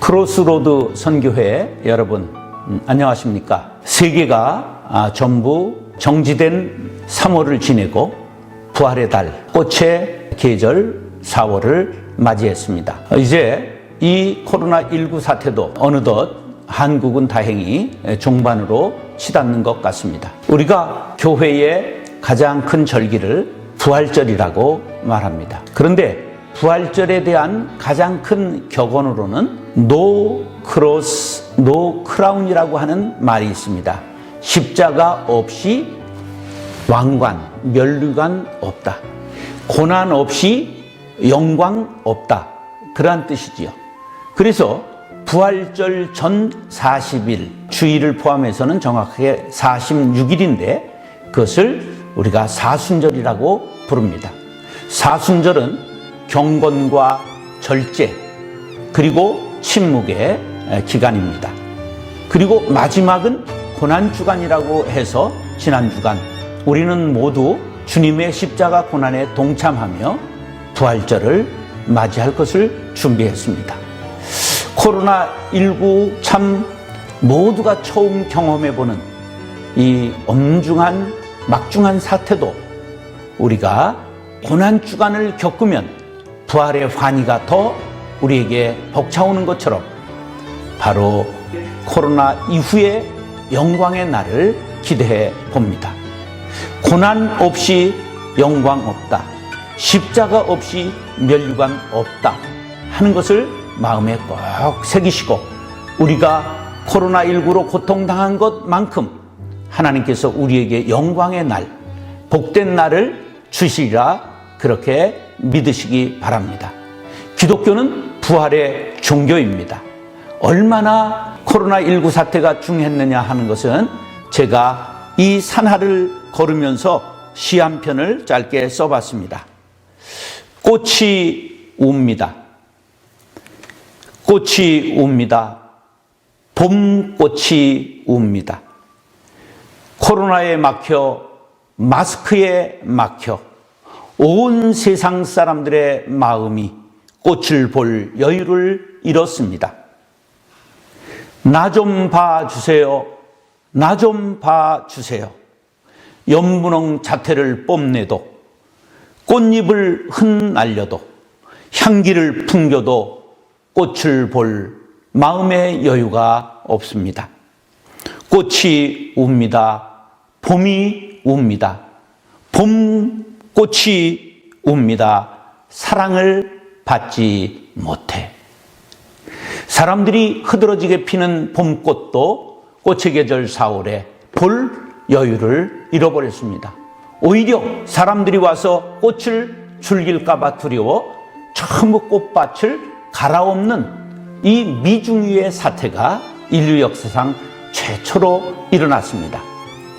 크로스로드 선교회 여러분 음, 안녕하십니까? 세계가 아, 전부 정지된 3월을 지내고 부활의 달 꽃의 계절 4월을 맞이했습니다. 이제 이 코로나19 사태도 어느덧 한국은 다행히 종반으로 치닫는 것 같습니다. 우리가 교회의 가장 큰 절기를 부활절이라고 말합니다. 그런데 부활절에 대한 가장 큰 격언으로는 노 크로스, 노 크라운이라고 하는 말이 있습니다. 십자가 없이 왕관, 멸류관 없다. 고난 없이 영광 없다. 그러한 뜻이지요. 그래서 부활절 전 40일, 주일을 포함해서는 정확하게 46일인데 그것을 우리가 사순절이라고 부릅니다. 사순절은 경건과 절제, 그리고 침묵의 기간입니다. 그리고 마지막은 고난주간이라고 해서 지난주간 우리는 모두 주님의 십자가 고난에 동참하며 부활절을 맞이할 것을 준비했습니다. 코로나19 참 모두가 처음 경험해보는 이 엄중한 막중한 사태도 우리가 고난주간을 겪으면 부활의 환희가 더 우리에게 벅차오는 것처럼 바로 코로나 이후의 영광의 날을 기대해 봅니다. 고난 없이 영광 없다. 십자가 없이 멸류관 없다. 하는 것을 마음에 꼭 새기시고 우리가 코로나19로 고통당한 것만큼 하나님께서 우리에게 영광의 날, 복된 날을 주시리라 그렇게 믿으시기 바랍니다. 기독교는 부활의 종교입니다. 얼마나 코로나19 사태가 중했느냐 하는 것은 제가 이 산하를 걸으면서 시 한 편을 짧게 써봤습니다. 꽃이 웁니다. 꽃이 웁니다. 봄꽃이 웁니다. 코로나에 막혀 마스크에 막혀 온 세상 사람들의 마음이 꽃을 볼 여유를 잃었습니다. 나 좀 봐주세요. 나 좀 봐주세요. 연분홍 자태를 뽐내도 꽃잎을 흩날려도 향기를 풍겨도 꽃을 볼 마음의 여유가 없습니다. 꽃이 웁니다. 봄이 웁니다. 봄 꽃이 웁니다. 사랑을 받지 못해. 사람들이 흐드러지게 피는 봄꽃도 꽃의 계절 4월에 볼 여유를 잃어버렸습니다. 오히려 사람들이 와서 꽃을 즐길까봐 두려워 전부 꽃밭을 갈아엎는 이 미중유의 사태가 인류 역사상 최초로 일어났습니다.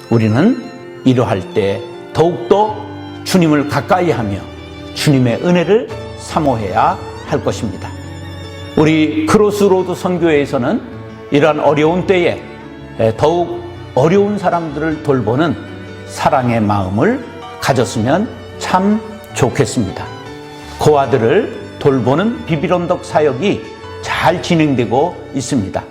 우리는 이러할 때 더욱더 주님을 가까이 하며 주님의 은혜를 사모해야 할 것입니다. 우리 크로스로드 선교회에서는 이러한 어려운 때에 더욱 어려운 사람들을 돌보는 사랑의 마음을 가졌으면 참 좋겠습니다. 고아들을 돌보는 비비론덕 사역이 잘 진행되고 있습니다.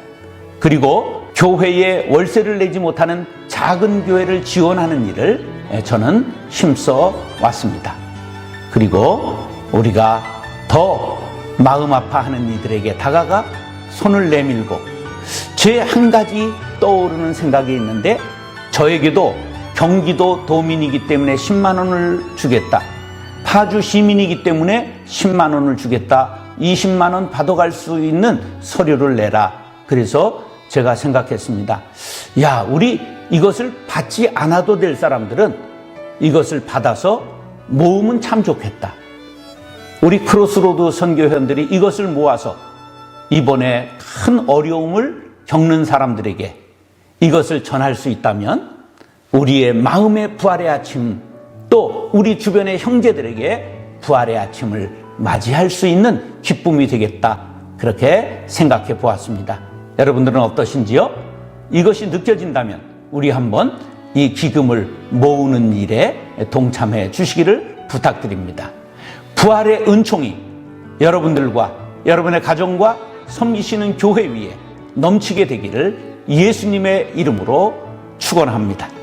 그리고 교회에 월세를 내지 못하는 작은 교회를 지원하는 일을 저는 힘써 왔습니다. 그리고 우리가 더 마음 아파하는 이들에게 다가가 손을 내밀고 제 한 가지 떠오르는 생각이 있는데 저에게도 경기도 도민이기 때문에 10만 원을 주겠다. 파주 시민이기 때문에 10만 원을 주겠다. 20만 원 받아갈 수 있는 서류를 내라. 그래서 제가 생각했습니다. 야, 우리 이것을 받지 않아도 될 사람들은 이것을 받아서 모으면 참 좋겠다. 우리 크로스로드 선교회원들이 이것을 모아서 이번에 큰 어려움을 겪는 사람들에게 이것을 전할 수 있다면 우리의 마음의 부활의 아침 또 우리 주변의 형제들에게 부활의 아침을 맞이할 수 있는 기쁨이 되겠다. 그렇게 생각해 보았습니다. 여러분들은 어떠신지요? 이것이 느껴진다면 우리 한번 이 기금을 모으는 일에 동참해 주시기를 부탁드립니다. 부활의 은총이 여러분들과 여러분의 가정과 섬기시는 교회 위에 넘치게 되기를 예수님의 이름으로 축원합니다.